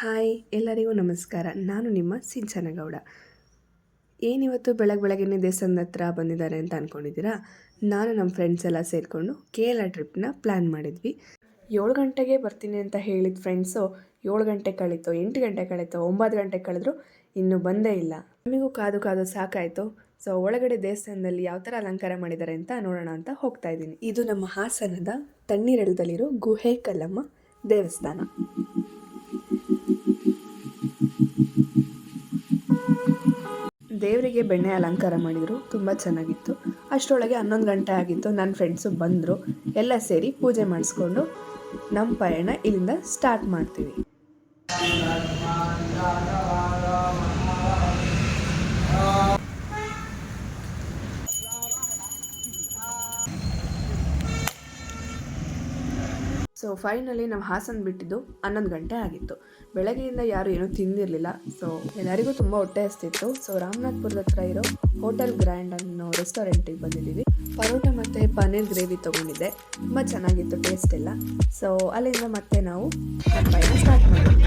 Hi, ಎಲ್ಲರಿಗೂ ನಮಸ್ಕಾರ. ನಾನು ನಿಮ್ಮ ಸಿಂಚನಗೌಡ. ಏನಿವತ್ತು ಬೆಳಗ್ಗೆ ಬೆಳಗ್ಗೆನೇ ದೇವಸ್ಥಾನದ ಹತ್ರ ಬಂದಿದ್ದಾರೆ ಅಂತ ಅಂದ್ಕೊಂಡಿದ್ದೀರಾ ನಾನು ನಮ್ಮ ಫ್ರೆಂಡ್ಸ್ ಎಲ್ಲ ಸೇರಿಕೊಂಡು ಕೇರಳ ಟ್ರಿಪ್ನ ಪ್ಲ್ಯಾನ್ ಮಾಡಿದ್ವಿ. ಏಳು ಗಂಟೆಗೆ ಬರ್ತೀನಿ ಅಂತ ಹೇಳಿದ ಫ್ರೆಂಡ್ಸು ಏಳು ಗಂಟೆ ಕಳೀತು, ಎಂಟು ಗಂಟೆ ಕಳೀತು, ಒಂಬತ್ತು ಗಂಟೆ ಕಳೆದ್ರು ಇನ್ನೂ ಬಂದೇ ಇಲ್ಲ. ನಮಗೂ ಕಾದು ಕಾದು ಸಾಕಾಯಿತು. ಸೊ ಒಳಗಡೆ ದೇವಸ್ಥಾನದಲ್ಲಿ ಯಾವ ಥರ ಅಲಂಕಾರ ಮಾಡಿದ್ದಾರೆ ಅಂತ ನೋಡೋಣ ಅಂತ ಹೋಗ್ತಾ ಇದ್ದೀನಿ. ಇದು ನಮ್ಮ ಹಾಸನದ ತಣ್ಣೀರಳದಲ್ಲಿರೋ ಗುಹೆ ಕಲ್ಲಮ್ಮ ದೇವಸ್ಥಾನ. ದೇವರಿಗೆ ಬೆಣ್ಣೆ ಅಲಂಕಾರ ಮಾಡಿದರು, ತುಂಬ ಚೆನ್ನಾಗಿತ್ತು. ಅಷ್ಟರೊಳಗೆ ಹನ್ನೊಂದು ಗಂಟೆ ಆಗಿತ್ತು ನನ್ನ ಫ್ರೆಂಡ್ಸು ಬಂದರು. ಎಲ್ಲ ಸೇರಿ ಪೂಜೆ ಮಾಡಿಸ್ಕೊಂಡು ನಮ್ಮ ಪಯಣ ಇಲ್ಲಿಂದ ಸ್ಟಾರ್ಟ್ ಮಾಡ್ತೀವಿ. ಸೊ ಫೈನಲಿ ನಾವು ಹಾಸನ ಬಿಟ್ಟಿದ್ದು ಹನ್ನೊಂದು ಗಂಟೆ ಆಗಿತ್ತು. ಬೆಳಗ್ಗೆಯಿಂದ ಯಾರು ಏನೂ ತಿಂದಿರಲಿಲ್ಲ. ಸೊ ಎಲ್ಲರಿಗೂ ತುಂಬ ಹೊಟ್ಟೆ ಹಸ್ತಿತ್ತು. ಸೊ ರಾಮನಾಥ್ಪುರದ ಹತ್ರ ಇರೋ ಹೋಟೆಲ್ ಗ್ರ್ಯಾಂಡ್ ಅನ್ನೋ ರೆಸ್ಟೋರೆಂಟಿಗೆ ಬಂದಿದ್ದೀವಿ. ಪರೋಟ ಮತ್ತು ಪನ್ನೀರ್ ಗ್ರೇವಿ ತೊಗೊಂಡಿದ್ದೆ. ತುಂಬ ಚೆನ್ನಾಗಿತ್ತು ಟೇಸ್ಟ್ ಎಲ್ಲ. ಸೊ ಅಲ್ಲಿಂದ ಮತ್ತೆ ನಾವು ನಮ್ಮ ಪಯಣ ಸ್ಟಾರ್ಟ್ ಮಾಡಿದ್ವಿ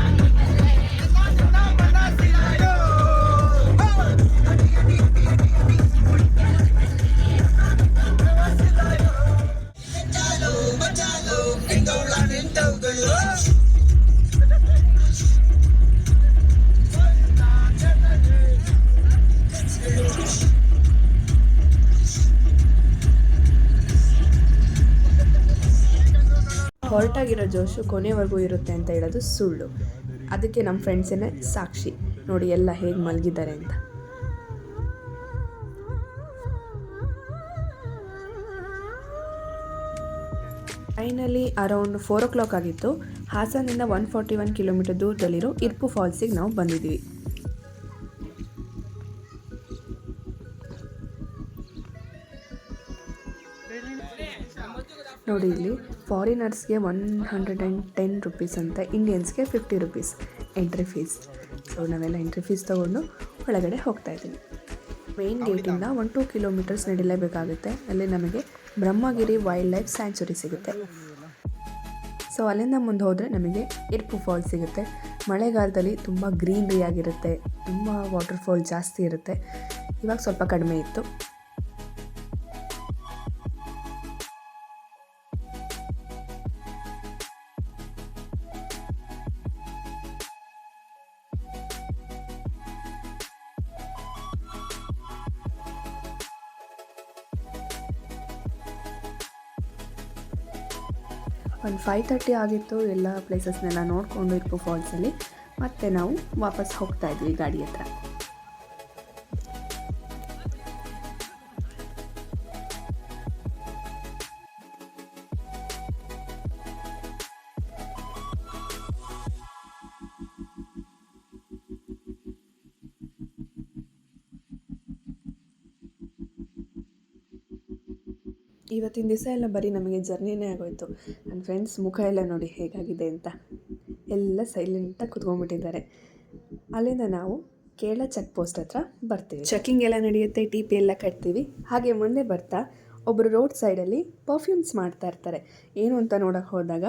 ಹೊರಟಾಗಿರೋ ಜೋಶು ಕೊನೆವರೆಗೂ ಇರುತ್ತೆ ಅಂತ ಹೇಳೋದು ಸುಳ್ಳು. ಅದಕ್ಕೆ ನಮ್ಮ ಫ್ರೆಂಡ್ಸೇನೆ ಸಾಕ್ಷಿ. ನೋಡಿ ಎಲ್ಲ ಹೇಗೆ ಮಲಗಿದ್ದಾರೆ ಅಂತ. Finally around four o'clock ಆಗಿತ್ತು. ಹಾಸನಿಂದ ಒನ್ ಫಾರ್ಟಿ ಒನ್ ಕಿಲೋಮೀಟರ್ ದೂರದಲ್ಲಿರೋ ಇರ್ಪು ಫಾಲ್ಸಿಗೆ ನಾವು ಬಂದಿದ್ದೀವಿ. ನೋಡಿ ಇಲ್ಲಿ ಫಾರಿನರ್ಸ್ಗೆ one hundred and ten rupees ಅಂತ ಇಂಡಿಯನ್ಸ್ಗೆ fifty rupees entry fees so ನಾವೆಲ್ಲ ಎಂಟ್ರಿ ಫೀಸ್ ತೊಗೊಂಡು ಒಳಗಡೆ ಹೋಗ್ತಾ ಇದ್ದೀವಿ. ಮೇನ್ ಗೇಟಿಂದ ಒನ್ ಟೂ ಕಿಲೋಮೀಟರ್ಸ್ ನಡಿಲೇಬೇಕಾಗುತ್ತೆ ಅಲ್ಲಿ ನಮಗೆ ಬ್ರಹ್ಮಗಿರಿ ವೈಲ್ಡ್ ಲೈಫ್ ಸ್ಯಾಂಚುರಿ ಸಿಗುತ್ತೆ. ಸೊ ಅಲ್ಲಿಂದ ಮುಂದೆ ಹೋದರೆ ನಮಗೆ ಇರ್ಪು ಫಾಲ್ಸ್ ಸಿಗುತ್ತೆ. ಮಳೆಗಾಲದಲ್ಲಿ ತುಂಬ ಗ್ರೀನರಿ ಆಗಿರುತ್ತೆ. ತುಂಬ ವಾಟರ್ಫಾಲ್ ಜಾಸ್ತಿ ಇರುತ್ತೆ. ಇವಾಗ ಸ್ವಲ್ಪ ಕಡಿಮೆ ಇತ್ತು. ಒಂದು ಫೈವ್ ತರ್ಟಿ ಆಗಿತ್ತು, ಎಲ್ಲ ಪ್ಲೇಸಸ್ನೆಲ್ಲ ನೋಡಿಕೊಂಡು ಇರ್ಪು ಫಾಲ್ಸಲ್ಲಿ ಮತ್ತೆ ನಾವು ವಾಪಸ್ ಹೋಗ್ತಾ ಇದ್ವಿ ಗಾಡಿ ಹತ್ರ. ಇವತ್ತಿನ ದಿವಸ ಎಲ್ಲ ಬರೀ ನಮಗೆ ಜರ್ನಿನೇ ಆಗೋಯ್ತು. ನನ್ನ ಫ್ರೆಂಡ್ಸ್ ಮುಖ ಎಲ್ಲ ನೋಡಿ ಹೇಗಾಗಿದೆ ಅಂತ ಎಲ್ಲ ಸೈಲೆಂಟಾಗಿ ಕುತ್ಕೊಂಡ್ಬಿಟ್ಟಿದ್ದಾರೆ. ಅಲ್ಲಿಂದ ನಾವು ಕೇಳ ಚೆಕ್ ಪೋಸ್ಟ್ ಹತ್ರ ಬರ್ತೀವಿ. ಚೆಕಿಂಗ್ ಎಲ್ಲ ನಡೆಯುತ್ತೆ ಟಿ ಪಿ ಎಲ್ಲ ಕಟ್ತೀವಿ. ಹಾಗೆ ಮುಂದೆ ಬರ್ತಾ ಒಬ್ಬರು ರೋಡ್ ಸೈಡಲ್ಲಿ ಪರ್ಫ್ಯೂಮ್ಸ್ ಮಾಡ್ತಾ ಇರ್ತಾರೆ. ಏನು ಅಂತ ನೋಡೋಕೆ ಹೋದಾಗ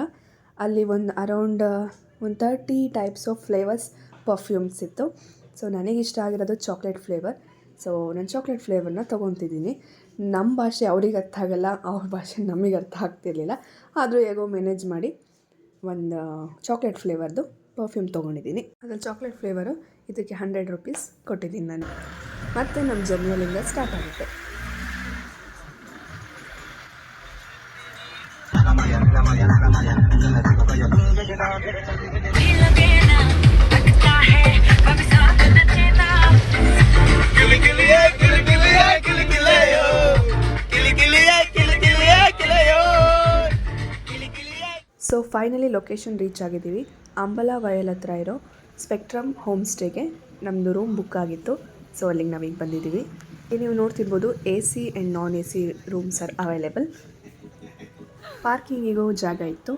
ಅಲ್ಲಿ ಒಂದು ಅರೌಂಡ್ ಒಂದು thirty types of flavours perfumes ಇತ್ತು. ಸೊ ನನಗಿಷ್ಟ ಆಗಿರೋದು ಚಾಕ್ಲೇಟ್ ಫ್ಲೇವರ್ ಸೊ ನಾನು ಚಾಕ್ಲೇಟ್ ಫ್ಲೇವರ್ನ ತೊಗೊತಿದ್ದೀನಿ ನಮ್ಮ ಭಾಷೆ ಅವ್ರಿಗೆ ಅರ್ಥ ಆಗಲ್ಲ ಅವ್ರ ಭಾಷೆ ನಮಗೆ ಅರ್ಥ ಆಗ್ತಿರ್ಲಿಲ್ಲ ಆದರೂ ಹೇಗೋ ಮ್ಯಾನೇಜ್ ಮಾಡಿ ಒಂದು ಚಾಕ್ಲೇಟ್ ಫ್ಲೇವರ್ದು ಪರ್ಫ್ಯೂಮ್ ತೊಗೊಂಡಿದ್ದೀನಿ ಅದ್ರಲ್ಲಿ ಚಾಕ್ಲೇಟ್ ಫ್ಲೇವರು ಇದಕ್ಕೆ ಹಂಡ್ರೆಡ್ ರುಪೀಸ್ ಕೊಟ್ಟಿದ್ದೀನಿ ನಾನು ಮತ್ತು ನಮ್ಮ ಜರ್ನಿಯಲ್ಲಿಂದ ಸ್ಟಾರ್ಟ್ ಆಗುತ್ತೆ ಸೊ ಫೈನಲಿ ಲೊಕೇಶನ್ ರೀಚ್ ಆಗಿದ್ದೀವಿ. ಅಂಬಲ ವಯಲ್ ಹತ್ರ ಇರೋ ಸ್ಪೆಕ್ಟ್ರಮ್ ಹೋಮ್ ಸ್ಟೇಗೆ ನಮ್ಮದು ರೂಮ್ ಬುಕ್ ಆಗಿತ್ತು. ಸೊ ಅಲ್ಲಿಗೆ ನಾವೀಗ ಬಂದಿದ್ದೀವಿ. ನೀವು ನೋಡ್ತಿರ್ಬೋದು A C and non A C rooms are available ಪಾರ್ಕಿಂಗಿಗೂ ಜಾಗ ಇತ್ತು.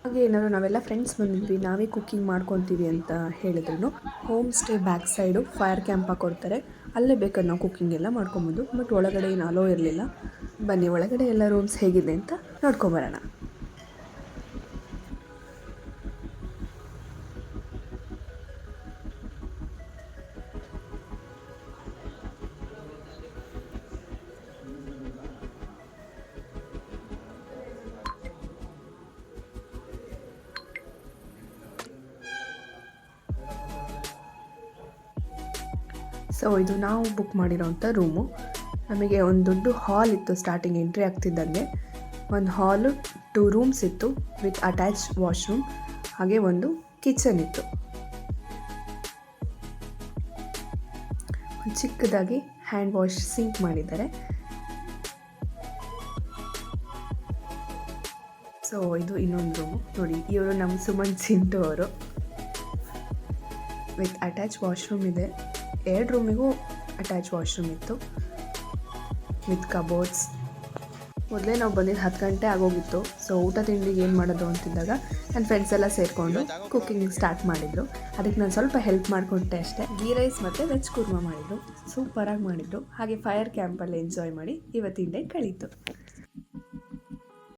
ಹಾಗೆ ಏನಾದ್ರು ನಾವೆಲ್ಲ ಫ್ರೆಂಡ್ಸ್ ಬಂದಿದ್ವಿ ನಾವೇ ಕುಕ್ಕಿಂಗ್ ಮಾಡ್ಕೊತೀವಿ ಅಂತ ಹೇಳಿದ್ರು home stay back side fire camp ಹಾಕೊಡ್ತಾರೆ ಅಲ್ಲೇ ಬೇಕಾದ್ರೆ ನಾವು ಕುಕ್ಕಿಂಗ್ ಎಲ್ಲ ಮಾಡ್ಕೊಬೋದು. ಬಟ್ ಒಳಗಡೆ ಏನು ಅಲೋ ಇರಲಿಲ್ಲ. ಬನ್ನಿ, ಒಳಗಡೆ ಎಲ್ಲ ರೂಮ್ಸ್ ಹೇಗಿದೆ ಅಂತ ನೋಡ್ಕೊಂಬರೋಣ. ಸೊ ಇದು ನಾವು ಬುಕ್ ಮಾಡಿರೋವಂಥ ರೂಮು ನಮಗೆ ಒಂದು ದೊಡ್ಡ ಹಾಲ್ ಇತ್ತು ಸ್ಟಾರ್ಟಿಂಗ್ ಎಂಟ್ರಿ ಆಗ್ತಿದ್ದಂಗೆ. ಒಂದು ಹಾಲು ಟೂ ರೂಮ್ಸ್ ಇತ್ತು ವಿತ್ ಅಟ್ಯಾಚ್ ವಾಶ್ರೂಮ್ ಹಾಗೆ ಒಂದು ಕಿಚನ್ ಇತ್ತು. ಚಿಕ್ಕದಾಗಿ ಹ್ಯಾಂಡ್ ವಾಶ್ ಸಿಂಕ್ ಮಾಡಿದ್ದಾರೆ. ಸೊ ಇದು ಇನ್ನೊಂದು ರೂಮು ನೋಡಿ, ಇವರು ನಮ್ಮ ಸುಮನ್ ಸಿಂಟು ಅವರು. ವಿತ್ ಅಟ್ಯಾಚ್ ವಾಶ್ರೂಮ್ ಇದೆ. ಎರಡು ರೂಮಿಗೂ ಅಟ್ಯಾಚ್ ವಾಶ್ರೂಮ್ ಇತ್ತು. ವಿತ್ ಕಬೋರ್ಡ್ಸ್ ಮೊದಲೇ ನಾವು ಬಂದಿದ್ದು ಹತ್ತು ಗಂಟೆ ಆಗೋಗಿತ್ತು. ಸೊ ಊಟ ತಿಂಡಿಗೆ ಏನು ಮಾಡೋದು ಅಂತಿದ್ದಾಗ ನನ್ನ ಫ್ರೆಂಡ್ಸ್ ಎಲ್ಲ ಸೇರಿಕೊಂಡು ಕುಕ್ಕಿಂಗ್ ಸ್ಟಾರ್ಟ್ ಮಾಡಿದರು. ಅದಕ್ಕೆ ನಾನು ಸ್ವಲ್ಪ ಹೆಲ್ಪ್ ಮಾಡಿಕೊಟ್ಟೆ ಅಷ್ಟೇ. ಗೀ ರೈಸ್ ಮತ್ತು ವೆಜ್ ಕುರ್ಮಾ ಮಾಡಿದರು. ಸೂಪರಾಗಿ ಮಾಡಿದರು. ಹಾಗೆ ಫೈರ್ ಕ್ಯಾಂಪಲ್ಲಿ ಎಂಜಾಯ್ ಮಾಡಿ ಇವತ್ತಿನ ಡೇ ಕಳೀತು.